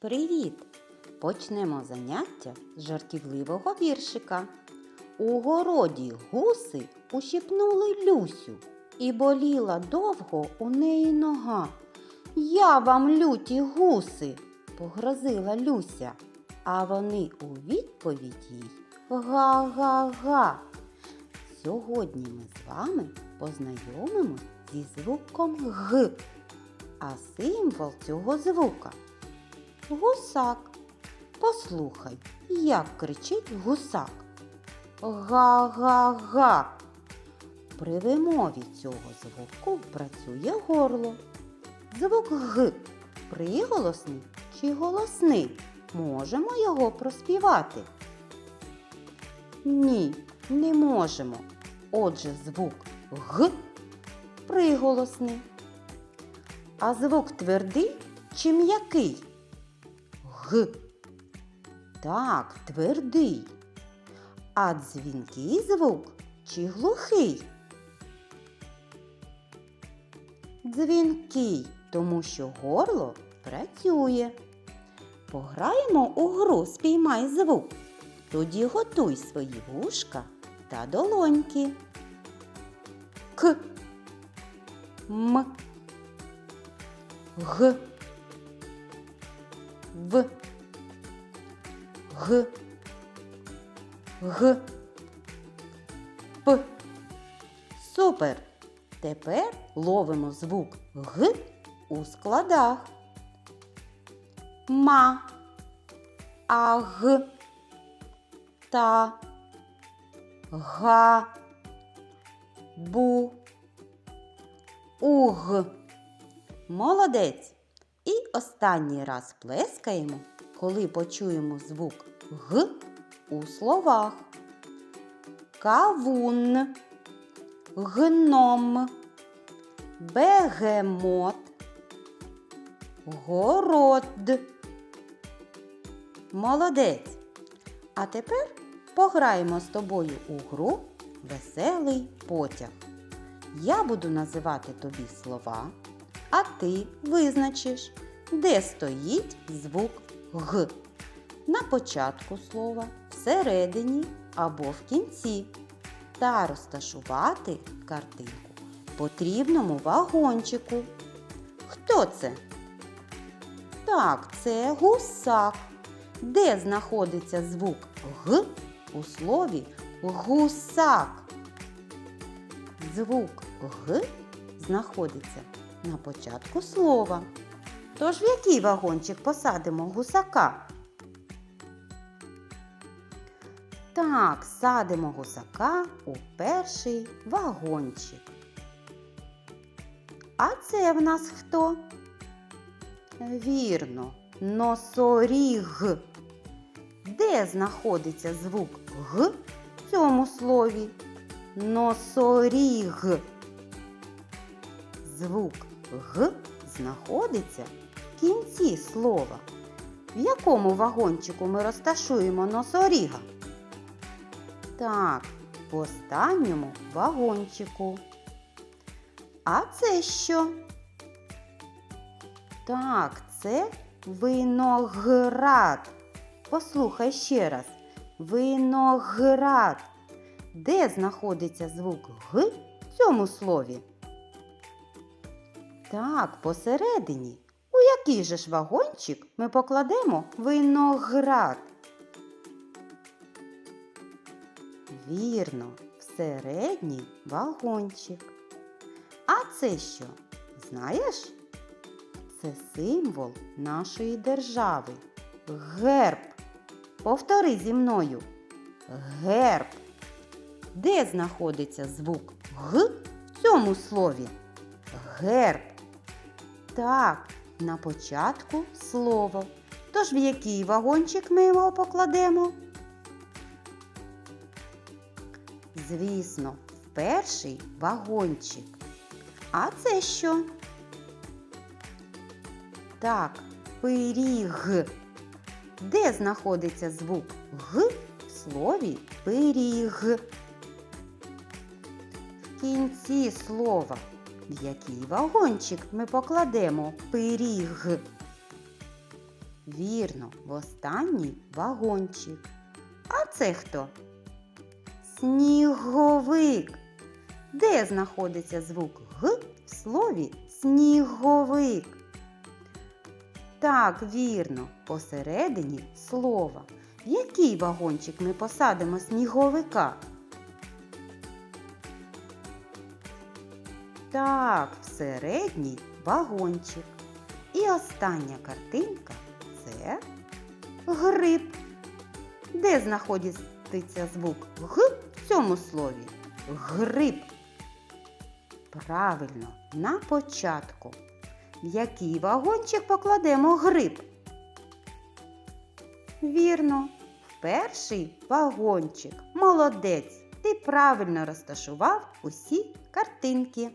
Привіт! Почнемо заняття з жартівливого віршика. У городі гуси ущипнули Люсю, і боліла довго у неї нога. Я вам люті гуси, погрозила Люся, а вони у відповідь їй га-га-га. Сьогодні ми з вами познайомимось зі звуком Г, а символ цього звука гусак. Послухай, як кричить гусак. Га-га-га. При вимові цього звуку працює горло. Звук Г приголосний чи голосний. Можемо його проспівати? Ні, не можемо. Отже, звук Г приголосний. А звук твердий чи м'який? Г. Так, твердий. А дзвінкий звук чи глухий? Дзвінкий, тому що горло працює. Пограємо у гру спіймай звук. Тоді готуй свої вушка та долоньки. К. М. Г. В. Г. Г. П. Супер! Тепер ловимо звук Г у складах. Ма. Аг. Та. Га. Бу. Уг. Молодець! І останній раз плескаємо, коли почуємо звук Г у словах. Кавун, гном, бегемот, город. Молодець. А тепер пограємо з тобою у гру Веселий потяг. Я буду називати тобі слова, а ти визначиш, де стоїть звук Г. На початку слова, всередині або в кінці. Та розташувати картинку потрібному вагончику. Хто це? Так, це гусак. Де знаходиться звук Г у слові гусак? Звук Г знаходиться на початку слова. Тож в який вагончик посадимо гусака? Так, садимо гусака у перший вагончик. А це в нас хто? Вірно, носоріг. Де знаходиться звук Г в цьому слові? Носоріг. Звук Г знаходиться в кінці слова. В якому вагончику ми розташуємо носоріга? Так, в останньому вагончику. А це що? Так, це виноград. Послухай ще раз. Виноград. Де знаходиться звук Г в цьому слові? Так, посередині. У який же ж вагончик ми покладемо виноград? Вірно, в середній вагончик. А це що? Знаєш? Це символ нашої держави. Герб. Повтори зі мною. Герб. Де знаходиться звук Г в цьому слові? Герб. Так, на початку слово. Тож в який вагончик ми його покладемо? Звісно, в перший вагончик. А це що? Так, пиріг. Де знаходиться звук Г в слові пиріг? В кінці слова. В який вагончик ми покладемо пиріг? Вірно, в останній вагончик. А це хто? Сніговик. Де знаходиться звук Г в слові сніговик? Так, вірно, посередині слова. В який вагончик ми посадимо сніговика? Так, в середній вагончик. І остання картинка це гриб. Де знаходиться звук Г в цьому слові? Гриб. Правильно, на початку. В який вагончик покладемо гриб? Вірно, в перший вагончик. Молодець. Ти правильно розташував усі картинки.